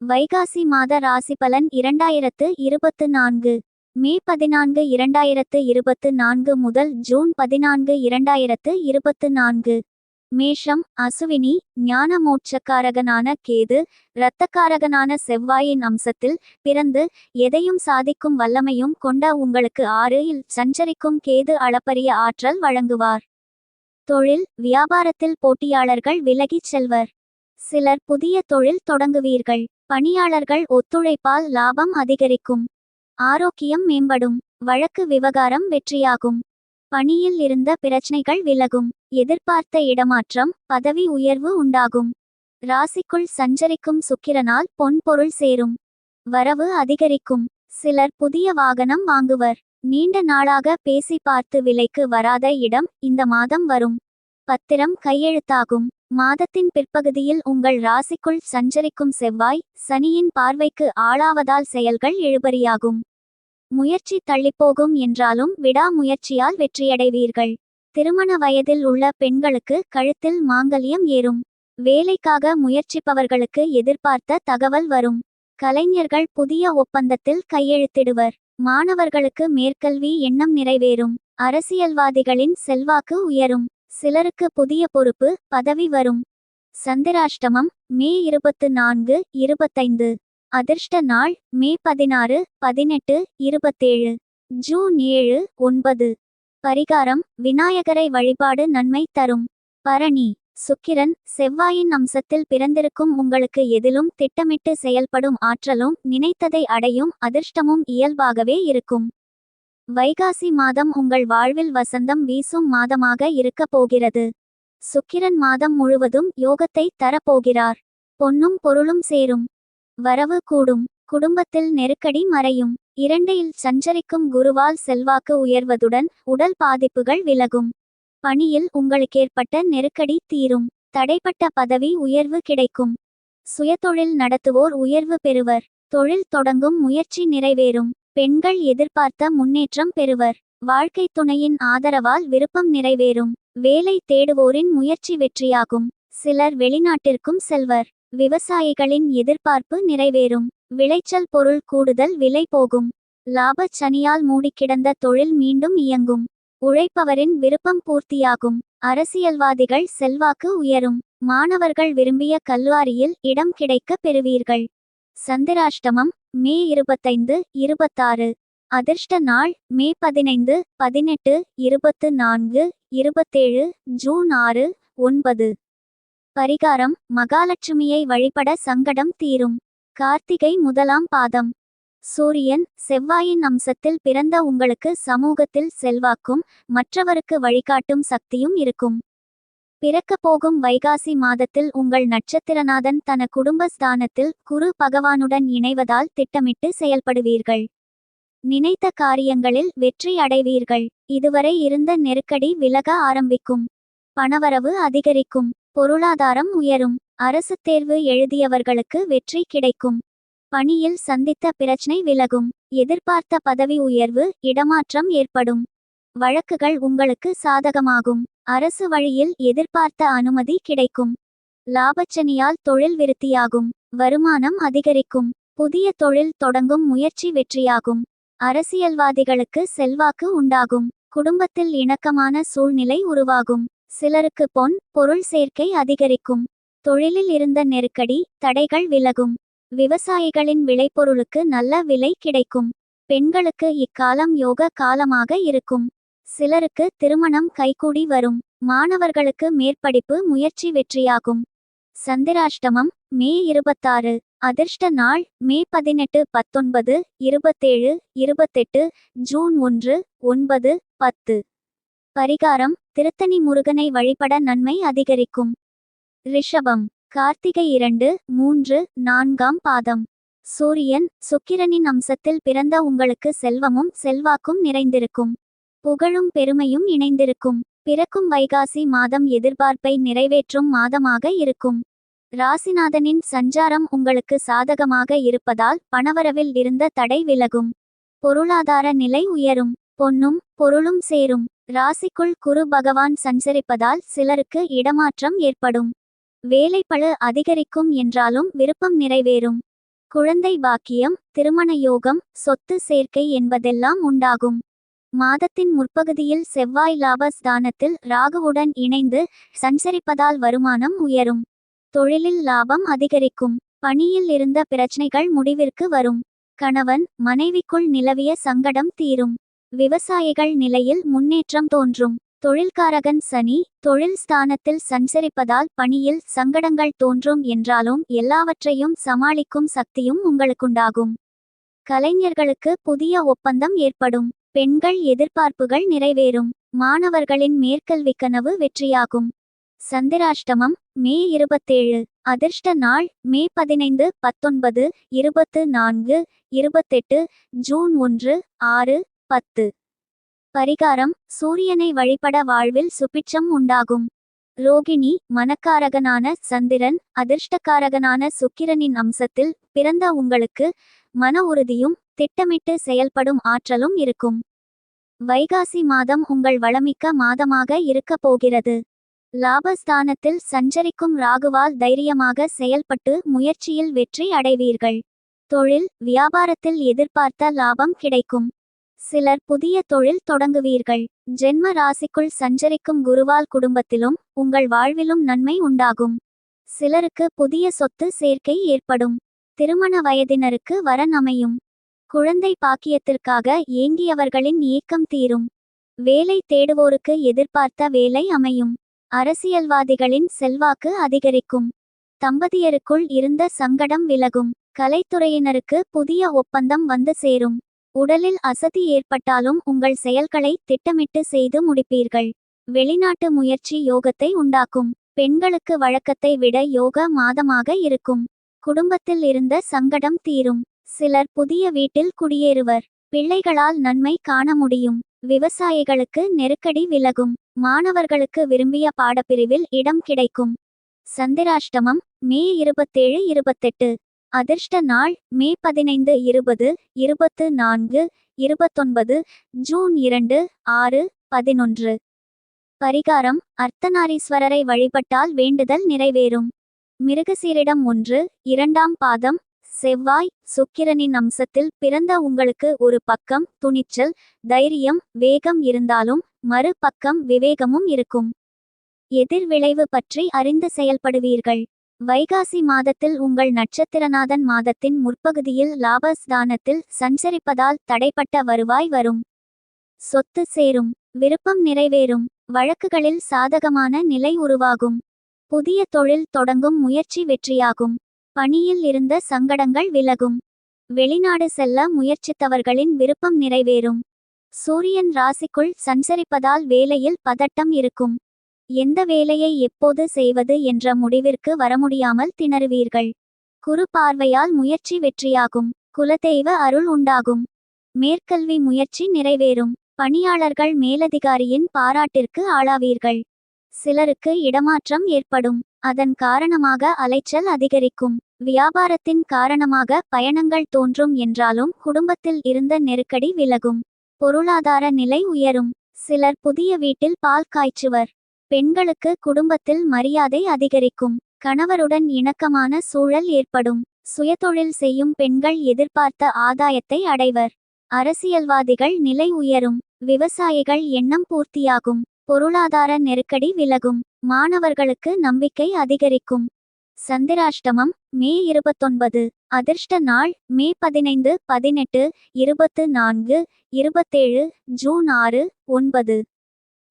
வைகாசி மாத ராசி பலன் இரண்டாயிரத்து இருபத்து நான்கு. மே பதினான்கு இரண்டாயிரத்து இருபத்து நான்கு முதல் ஜூன் பதினான்கு இரண்டாயிரத்து இருபத்து நான்கு. மேஷம் அசுவினி ஞான மோட்சக்காரகனான கேது இரத்தக்காரகனான செவ்வாயின் அம்சத்தில் பிறந்து எதையும் சாதிக்கும் வல்லமையும் கொண்ட உங்களுக்கு ஆறு இல் சஞ்சரிக்கும் கேது அளப்பரிய ஆற்றல் வழங்குவார். தொழில் வியாபாரத்தில் போட்டியாளர்கள் விலகிச் செல்வர். சிலர் புதிய தொழில் தொடங்குவீர்கள். பணியாளர்கள் ஒத்துழைப்பால் லாபம் அதிகரிக்கும். ஆரோக்கியம் மேம்படும். வழக்கு விவகாரம் வெற்றியாகும். பணியில் இருந்த பிரச்சனைகள் விலகும். எதிர்பார்த்த இடமாற்றம் பதவி உயர்வு உண்டாகும். ராசிக்குள் சஞ்சரிக்கும் சுக்கிரனால் பொன் பொருள் சேரும். வரவு அதிகரிக்கும். சிலர் புதிய வாகனம் வாங்குவர். நீண்ட நாளாக பேசி பார்த்து விலைக்கு வராத இடம் இந்த மாதம் வரும். பத்திரம் கையெழுத்தாகும். மாதத்தின் பிற்பகுதியில் உங்கள் ராசிக்குள் சஞ்சரிக்கும் செவ்வாய் சனியின் பார்வைக்கு ஆளாவதால் செயல்கள் இழுபறியாகும் முயற்சி தள்ளிப்போகும் என்றாலும் விடாமுயற்சியால் வெற்றியடைவீர்கள். திருமண வயதில் உள்ள பெண்களுக்கு கழுத்தில் மாங்கல்யம் ஏறும். வேலைக்காக முயற்சிப்பவர்களுக்கு எதிர்பார்த்த தகவல் வரும். கலைஞர்கள் புதிய ஒப்பந்தத்தில் கையெழுத்திடுவர். மாணவர்களுக்கு மேற்கல்வி எண்ணம் நிறைவேறும். அரசியல்வாதிகளின் செல்வாக்கு உயரும். சிலருக்கு புதிய பொறுப்பு பதவி வரும். சந்திராஷ்டமம் மே இருபத்து நான்கு இருபத்தைந்து. அதிர்ஷ்ட நாள் மே பதினாறு பதினெட்டு இருபத்தேழு. ஜூன் ஏழு ஒன்பது. பரிகாரம் விநாயகரை வழிபாடு நன்மை தரும். பரணி சுக்கிரன் செவ்வாயின் அம்சத்தில் பிறந்திருக்கும் உங்களுக்கு எதிலும் திட்டமிட்டு செயல்படும் ஆற்றலும் நினைத்ததை அடையும் அதிர்ஷ்டமும் இயல்பாகவே இருக்கும். வைகாசி மாதம் உங்கள் வாழ்வில் வசந்தம் வீசும் மாதமாக இருக்கப் போகிறது. சுக்கிரன் மாதம் முழுவதும் யோகத்தை தரப்போகிறார். பொன்னும் பொருளும் சேரும். வரவு கூடும். குடும்பத்தில் நெருக்கடி மறையும். இரண்டையில் சஞ்சரிக்கும் குருவால் செல்வாக்கு உயர்வதுடன் உடல் பாதிப்புகள் விலகும். பணியில் உங்களுக்கேற்பட்ட நெருக்கடி தீரும். தடைப்பட்ட பதவி உயர்வு கிடைக்கும். சுயதொழில் நடத்துவோர் உயர்வு பெறுவர். தொழில் தொடங்கும் முயற்சி நிறைவேறும். பெண்கள் எதிர்பார்த்த முன்னேற்றம் பெறுவர். வாழ்க்கை துணையின் ஆதரவால் விருப்பம் நிறைவேறும். வேலை தேடுவோரின் முயற்சி வெற்றியாகும். சிலர் வெளிநாட்டிற்கும் செல்வர். விவசாயிகளின் எதிர்பார்ப்பு நிறைவேறும். விளைச்சல் பொருள் கூடுதல் விலை போகும். லாபச் சனியால் மூடிக்கிடந்த தொழில் மீண்டும் இயங்கும். உழைப்பவரின் விருப்பம் பூர்த்தியாகும். அரசியல்வாதிகள் செல்வாக்கு உயரும். மாணவர்கள் விரும்பிய கல்லூரியில் இடம் கிடைக்க பெறுவீர்கள். சந்திராஷ்டமம் மே இருபத்தைந்து இருபத்தாறு. அதிர்ஷ்ட நாள் மே பதினைந்து பதினெட்டு இருபத்து நான்கு இருபத்தேழு ஜூன் ஆறு ஒன்பது. பரிகாரம் மகாலட்சுமியை வழிபட சங்கடம் தீரும். கார்த்திகை முதலாம் பாதம். சூரியன் செவ்வாயின் அம்சத்தில் பிறந்த உங்களுக்கு சமூகத்தில் செல்வாக்கும் மற்றவருக்கு வழிகாட்டும் சக்தியும் இருக்கும். பிறக்கப் போகும் வைகாசி மாதத்தில் உங்கள் நட்சத்திரநாதன் தன குடும்ப ஸ்தானத்தில் குரு பகவானுடன் இணைவதால் திட்டமிட்டு செயல்படுவீர்கள். நினைத்த காரியங்களில் வெற்றி அடைவீர்கள். இதுவரை இருந்த நெருக்கடி விலக ஆரம்பிக்கும். பணவரவு அதிகரிக்கும். பொருளாதாரம் உயரும். அரசு தேர்வு எழுதியவர்களுக்கு வெற்றி கிடைக்கும். பணியில் சந்தித்த பிரச்சனை விலகும். எதிர்பார்த்த பதவி உயர்வு இடமாற்றம் ஏற்படும். வழக்குகள் உங்களுக்கு சாதகமாகும். அரசு வழியில் எதிர்பார்த்த அனுமதி கிடைக்கும். லாபச்சனியால் தொழில் விருத்தியாகும். வருமானம் அதிகரிக்கும். புதிய தொழில் தொடங்கும் முயற்சி வெற்றியாகும். அரசியல்வாதிகளுக்கு செல்வாக்கு உண்டாகும். குடும்பத்தில் இணக்கமான சூழ்நிலை உருவாகும். சிலருக்கு பொன் பொருள் சேர்க்கை அதிகரிக்கும். தொழிலில் இருந்த நெருக்கடி தடைகள் விலகும். விவசாயிகளின் விளைபொருளுக்கு நல்ல விலை கிடைக்கும். பெண்களுக்கு இக்காலம் யோக காலமாக இருக்கும். சிலருக்கு திருமணம் கைகூடி வரும். மாணவர்களுக்கு மேற்படிப்பு முயற்சி வெற்றியாகும். சந்திராஷ்டமம் மே இருபத்தாறு அதிர்ஷ்ட நாள் மே பதினெட்டு பத்தொன்பது இருபத்தேழு இருபத்தெட்டு ஜூன் ஒன்று ஒன்பது பத்து. பரிகாரம் திருத்தணி முருகனை வழிபட நன்மை அதிகரிக்கும். ரிஷபம் கார்த்திகை இரண்டு மூன்று நான்காம் பாதம். சூரியன் சுக்கிரனின் அம்சத்தில் பிறந்த உங்களுக்கு செல்வமும் செல்வாக்கும் நிறைந்திருக்கும். புகழும் பெருமையும் இணைந்திருக்கும். பிறக்கும் வைகாசி மாதம் எதிர்பார்ப்பை நிறைவேற்றும் மாதமாக இருக்கும். ராசிநாதனின் சஞ்சாரம் உங்களுக்கு சாதகமாக இருப்பதால் பணவரவில் இருந்த தடை விலகும். பொருளாதார நிலை உயரும். பொன்னும் பொருளும் சேரும். ராசிக்குள் குரு பகவான் சஞ்சரிப்பதால் சிலருக்கு இடமாற்றம் ஏற்படும். வேலைப்பழு அதிகரிக்கும் என்றாலும் விருப்பம் நிறைவேறும். குழந்தை பாக்கியம் திருமண யோகம் சொத்து சேர்க்கை என்பதெல்லாம் உண்டாகும். மாதத்தின் முற்பகுதியில் செவ்வாய் லாபஸ்தானத்தில் ராகுவுடன் இணைந்து சஞ்சரிப்பதால் வருமானம் உயரும். தொழிலில் லாபம் அதிகரிக்கும். பணியில் இருந்த பிரச்சனைகள் முடிவிற்கு வரும். கணவன் மனைவிக்குள் நிலவிய சங்கடம் தீரும். விவசாயிகள் நிலையில் முன்னேற்றம் தோன்றும். தொழில்காரகன் சனி தொழில் ஸ்தானத்தில் சஞ்சரிப்பதால் பணியில் சங்கடங்கள் தோன்றும் என்றாலும் எல்லாவற்றையும் சமாளிக்கும் சக்தியும் உங்களுக்குண்டாகும். கலைஞர்களுக்கு புதிய ஒப்பந்தம் ஏற்படும். பெண்கள் எதிர்பார்ப்புகள் நிறைவேறும். மாணவர்களின் மேற்கல்வி கனவு வெற்றியாகும். சந்திராஷ்டமம் மே இருபத்தேழு அதிர்ஷ்ட நாள் மே பதினைந்து பத்தொன்பது இருபத்து நான்கு இருபத்தெட்டு ஜூன் ஒன்று ஆறு பத்து. பரிகாரம் சூரியனை வழிபட வாழ்வில் சுபிட்சம் உண்டாகும். ரோகிணி மனக்காரகனான சந்திரன் அதிர்ஷ்டக்காரகனான சுக்கிரனின் அம்சத்தில் பிறந்த உங்களுக்கு மன உறுதியும் திட்டமிட்டு செயல்படும் ஆற்றலும் இருக்கும். வைகாசி மாதம் உங்கள் வளமிக்க மாதமாக இருக்கப் போகிறது. லாபஸ்தானத்தில் சஞ்சரிக்கும் ராகுவால் தைரியமாக செயல்பட்டு முயற்சியில் வெற்றி அடைவீர்கள். தொழில் வியாபாரத்தில் எதிர்பார்த்த லாபம் கிடைக்கும். சிலர் புதிய தொழில் தொடங்குவீர்கள். ஜென்ம ராசிக்குள் சஞ்சரிக்கும் குருவால் குடும்பத்திலும் உங்கள் வாழ்விலும் நன்மை உண்டாகும். சிலருக்கு புதிய சொத்து சேர்க்கை ஏற்படும். திருமண வயதினருக்கு வரன் அமையும். குழந்தை பாக்கியத்திற்காக ஏங்கியவர்களின் ஏக்கம் தீரும். வேலை தேடுவோருக்கு எதிர்பார்த்த வேலை அமையும். அரசியல்வாதிகளின் செல்வாக்கு அதிகரிக்கும். தம்பதியருக்குள் இருந்த சங்கடம் விலகும். கலைத்துறையினருக்கு புதிய ஒப்பந்தம் வந்து சேரும். உடலில் அசதி ஏற்பட்டாலும் உங்கள் செயல்களை திட்டமிட்டு செய்து முடிப்பீர்கள். வெளிநாட்டு முயற்சி யோகத்தை உண்டாக்கும். பெண்களுக்கு வழக்கத்தை விட யோக மாதமாக இருக்கும். குடும்பத்தில் இருந்த சங்கடம் தீரும். சிலர் புதிய வீட்டில் குடியேறுவர். பிள்ளைகளால் நன்மை காண முடியும். விவசாயிகளுக்கு நெருக்கடி விலகும். மாணவர்களுக்கு விரும்பிய பாடப்பிரிவில் இடம் கிடைக்கும். சந்திராஷ்டமம் மே இருபத்தேழு இருபத்தெட்டு. அதிர்ஷ்ட நாள் மே பதினைந்து இருபது இருபத்து நான்கு இருபத்தொன்பது ஜூன் இரண்டு ஆறு பதினொன்று. பரிகாரம் அர்த்தநாரீஸ்வரரை வழிபட்டால் வேண்டுதல் நிறைவேறும். மிருகசீரிடம் ஒன்று இரண்டாம் பாதம் செவ்வாய் சுக்கிரனின் அம்சத்தில் பிறந்த உங்களுக்கு ஒரு பக்கம் துணிச்சல் தைரியம் வேகம் இருந்தாலும் மறு பக்கம் விவேகமும் இருக்கும். எதிர்விளைவு பற்றி அறிந்து செயல்படுவீர்கள். வைகாசி மாதத்தில் உங்கள் நட்சத்திரநாதன் மாதத்தின் முற்பகுதியில் லாபஸ்தானத்தில் சஞ்சரிப்பதால் தடைப்பட்ட வருவாய் வரும். சொத்து சேரும் விருப்பம் நிறைவேறும் வழக்குகளில் சாதகமான நிலை உருவாகும். புதிய தொழில் தொடங்கும் முயற்சி வெற்றியாகும். பணியில் இருந்த சங்கடங்கள் விலகும். வெளிநாடு செல்ல முயற்சித்தவர்களின் விருப்பம் நிறைவேறும். சூரியன் ராசிக்குள் சஞ்சரிப்பதால் வேலையில் பதட்டம் இருக்கும். எந்த வேலையை எப்போது செய்வது என்ற முடிவிற்கு வரமுடியாமல் திணறுவீர்கள். குறு பார்வையால் முயற்சி வெற்றியாகும். குலதெய்வ அருள் உண்டாகும். மேற்கல்வி முயற்சி நிறைவேறும். பணியாளர்கள் மேலதிகாரியின் பாராட்டிற்கு ஆளாவீர்கள். சிலருக்கு இடமாற்றம் ஏற்படும். அதன் காரணமாக அலைச்சல் அதிகரிக்கும். வியாபாரத்தின் காரணமாக பயணங்கள் தோன்றும் என்றாலும் குடும்பத்தில் இருந்த நெருக்கடி விலகும். பொருளாதார நிலை உயரும். சிலர் புதிய வீட்டில் பால் காய்ச்சுவர். பெண்களுக்கு குடும்பத்தில் மரியாதை அதிகரிக்கும். கணவருடன் இணக்கமான சூழல் ஏற்படும். சுயதொழில் செய்யும் பெண்கள் எதிர்பார்த்த ஆதாயத்தை அடைவர். அரசியல்வாதிகள் நிலை உயரும். விவசாயிகள் எண்ணம் பூர்த்தியாகும். பொருளாதார நெருக்கடி விலகும். மாணவர்களுக்கு நம்பிக்கை அதிகரிக்கும். சந்திராஷ்டமம் மே இருபத்தொன்பது. அதிர்ஷ்ட நாள் மே பதினைந்து பதினெட்டு இருபத்து நான்கு இருபத்தேழு ஜூன் ஆறு ஒன்பது.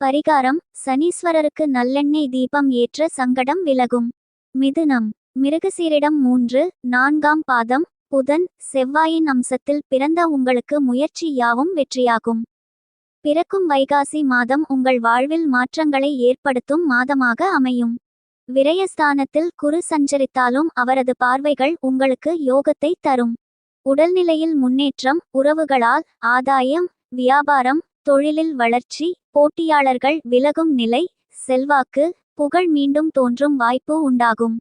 பரிகாரம் சனீஸ்வரருக்கு நல்லெண்ணெய் தீபம் ஏற்ற சங்கடம் விலகும். மிதுனம் மிருகசீரிடம் மூன்று நான்காம் பாதம் புதன் செவ்வாயின் அம்சத்தில் பிறந்த உங்களுக்கு முயற்சி யாவும் வெற்றியாகும். பிறக்கும் வைகாசி மாதம் உங்கள் வாழ்வில் மாற்றங்களை ஏற்படுத்தும் மாதமாக அமையும். விரயஸ்தானத்தில் குரு சஞ்சரித்தாலும் அவரது பார்வைகள் உங்களுக்கு யோகத்தை தரும். உடல்நிலையில் முன்னேற்றம் உறவுகளால் ஆதாயம் வியாபாரம் தொழிலில் வளர்ச்சி போட்டியாளர்கள் விலகும் நிலை செல்வாக்கு புகழ் மீண்டும் தோன்றும் வாய்ப்பு உண்டாகும்.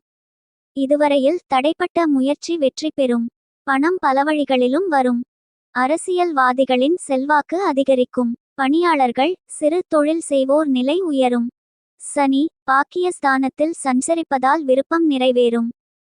இதுவரையில் தடைப்பட்ட முயற்சி வெற்றி பெறும். பணம் பல வழிகளிலும் வரும். அரசியல்வாதிகளின் செல்வாக்கு அதிகரிக்கும். பணியாளர்கள் சிறு தொழில் செய்வோர் நிலை உயரும். சனி பாக்கியஸ்தானத்தில் சஞ்சரிப்பதால் விருப்பம் நிறைவேறும்.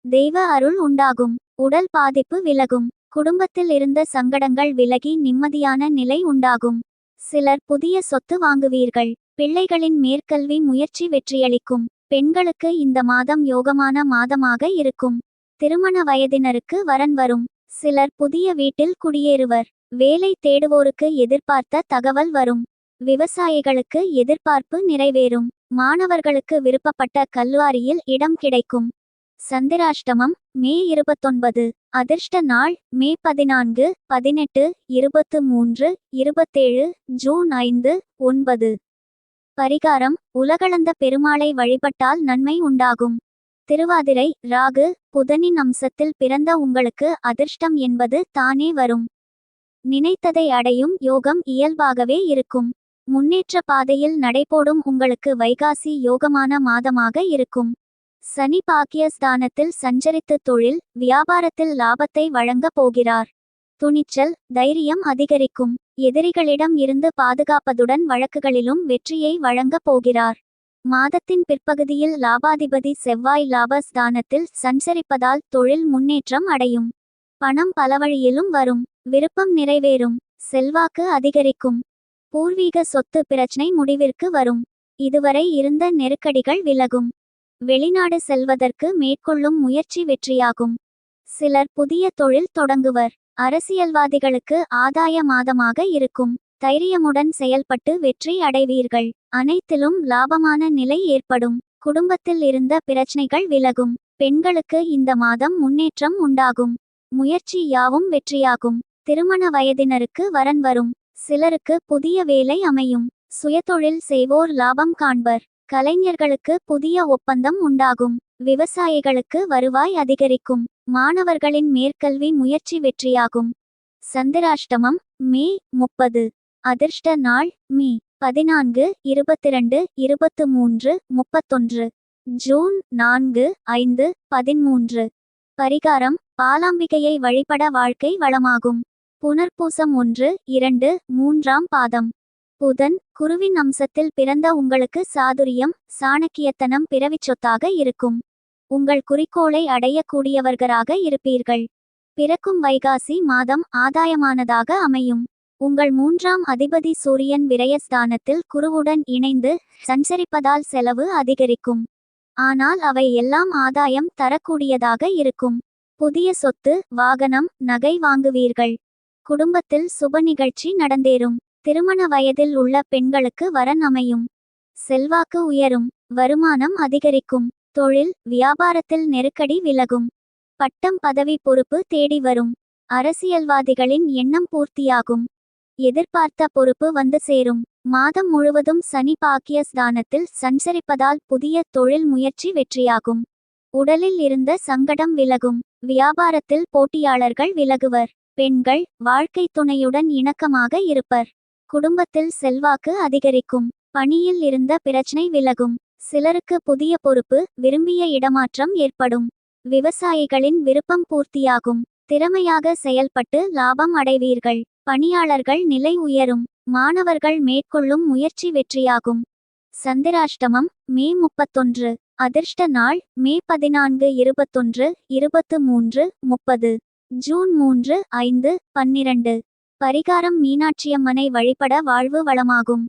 தெய்வ அருள் உண்டாகும். உடல் பாதிப்பு விலகும். குடும்பத்தில் இருந்த சங்கடங்கள் விலகி நிம்மதியான நிலை உண்டாகும். சிலர் புதிய சொத்து வாங்குவீர்கள். பிள்ளைகளின் மேற்கல்வி முயற்சி வெற்றியளிக்கும். பெண்களுக்கு இந்த மாதம் யோகமான மாதமாக இருக்கும். திருமண வயதினருக்கு வரன் வரும். சிலர் புதிய வீட்டில் குடியேறுவர். வேலை தேடுவோருக்கு எதிர்பார்த்த தகவல் வரும். விவசாயிகளுக்கு எதிர்பார்ப்பு நிறைவேறும். மாணவர்களுக்கு விருப்பப்பட்ட கல்வாரியில் இடம் கிடைக்கும். சந்திராஷ்டமம் மே இருபத்தொன்பது. அதிர்ஷ்ட நாள் மே பதினான்கு பதினெட்டு இருபத்து மூன்று இருபத்தேழு ஜூன் ஐந்து ஒன்பது. பரிகாரம் உலகளந்த பெருமாளை வழிபட்டால் நன்மை உண்டாகும். திருவாதிரை ராகு புதனின் அம்சத்தில் பிறந்த உங்களுக்கு அதிர்ஷ்டம் என்பது தானே வரும். நினைத்ததை அடையும் யோகம் இயல்பாகவே இருக்கும். முன்னேற்ற பாதையில் நடைபோடும் உங்களுக்கு வைகாசி யோகமான மாதமாக இருக்கும். சனி பாக்கியஸ்தானத்தில் சஞ்சரித்து தொழில் வியாபாரத்தில் லாபத்தை வழங்கப் போகிறார். துணிச்சல் தைரியம் அதிகரிக்கும். எதிரிகளிடம் இருந்து பாதுகாப்பதுடன் வழக்குகளிலும் வெற்றியை வழங்கப் போகிறார். மாதத்தின் பிற்பகுதியில் லாபாதிபதி செவ்வாய் லாபஸ்தானத்தில் சஞ்சரிப்பதால் தொழில் முன்னேற்றம் அடையும். பணம் பலவழியிலும் வரும். விருப்பம் நிறைவேறும் செல்வாக்கு அதிகரிக்கும். பூர்வீக சொத்து பிரச்சனை முடிவிற்கு வரும். இதுவரை இருந்த நெருக்கடிகள் விலகும். வெளிநாடு செல்வதற்கு மேற்கொள்ளும் முயற்சி வெற்றியாகும். சிலர் புதிய தொழில் தொடங்குவர். அரசியல்வாதிகளுக்கு ஆதாய மாதமாக இருக்கும். தைரியமுடன் செயல்பட்டு வெற்றி அடைவீர்கள். அனைத்திலும் லாபமான நிலை ஏற்படும். குடும்பத்தில் இருந்த பிரச்சனைகள் விலகும். பெண்களுக்கு இந்த மாதம் முன்னேற்றம் உண்டாகும். முயற்சி யாவும் வெற்றியாகும். திருமண வயதினருக்கு வரன் வரும். சிலருக்கு புதிய வேலை அமையும். சுயதொழில் செய்வோர் லாபம் காண்பர். கலைஞர்களுக்கு புதிய ஒப்பந்தம் உண்டாகும். விவசாயிகளுக்கு வருவாய் அதிகரிக்கும். மாணவர்களின் மேற்கல்வி முயற்சி வெற்றியாகும். சந்திராஷ்டமம் மே முப்பது. அதிர்ஷ்ட நாள் மீ பதினான்கு இருபத்திரண்டு இருபத்து மூன்று முப்பத்தொன்று. ஜூன் நான்கு ஐந்து பதிமூன்று. பரிகாரம் பாலாம்பிகையை வழிபட வாழ்க்கை வளமாகும். புனர்பூசம் ஒன்று இரண்டு மூன்றாம் பாதம். புதன் குருவின் அம்சத்தில் பிறந்த உங்களுக்கு சாதுரியம் சாணக்கியத்தனம் பிறவிச் சொத்தாக இருக்கும். உங்கள் குறிக்கோளை அடையக்கூடியவர்களாக இருப்பீர்கள். பிறக்கும் வைகாசி மாதம் ஆதாயமானதாக அமையும். உங்கள் மூன்றாம் அதிபதி சூரியன் விரயஸ்தானத்தில் குருவுடன் இணைந்து சஞ்சரிப்பதால் செலவு அதிகரிக்கும். ஆனால் அவை எல்லாம் ஆதாயம் தரக்கூடியதாக இருக்கும். புதிய சொத்து வாகனம் நகை வாங்குவீர்கள். குடும்பத்தில் சுப நிகழ்ச்சி நடந்தேறும். திருமண வயதில் உள்ள பெண்களுக்கு வரன் அமையும். செல்வாக்கு உயரும் வருமானம் அதிகரிக்கும் தொழில் வியாபாரத்தில் நெருக்கடி விலகும். பட்டம் பதவி பொறுப்பு தேடி வரும். அரசியல்வாதிகளின் எண்ணம் பூர்த்தியாகும். எதிர்பார்த்த பொறுப்பு வந்து சேரும். மாதம் முழுவதும் சனி பாக்கிய ஸ்தானத்தில் சஞ்சரிப்பதால் புதிய தொழில் முயற்சி வெற்றியாகும். உடலில் இருந்த சங்கடம் விலகும். வியாபாரத்தில் போட்டியாளர்கள் விலகுவர். பெண்கள் வாழ்க்கை துணையுடன் இணக்கமாக இருப்பர். குடும்பத்தில் செல்வாக்கு அதிகரிக்கும். பணியில் இருந்த பிரச்சனை விலகும். சிலருக்கு புதிய பொறுப்பு விரும்பிய இடமாற்றம் ஏற்படும். விவசாயிகளின் விருப்பம் பூர்த்தியாகும். திறமையாக செயல்பட்டு லாபம் அடைவீர்கள். பணியாளர்கள் நிலை உயரும். மாணவர்கள் மேற்கொள்ளும் முயற்சி வெற்றியாகும். சந்திராஷ்டமம் மே முப்பத்தொன்று. அதிர்ஷ்ட நாள் மே பதினான்கு இருபத்தொன்று இருபத்து மூன்று முப்பது. ஜூன் மூன்று ஐந்து பன்னிரண்டு. பரிகாரம் மீனாட்சியம்மனை வழிபட வாழ்வு வளமாகும்.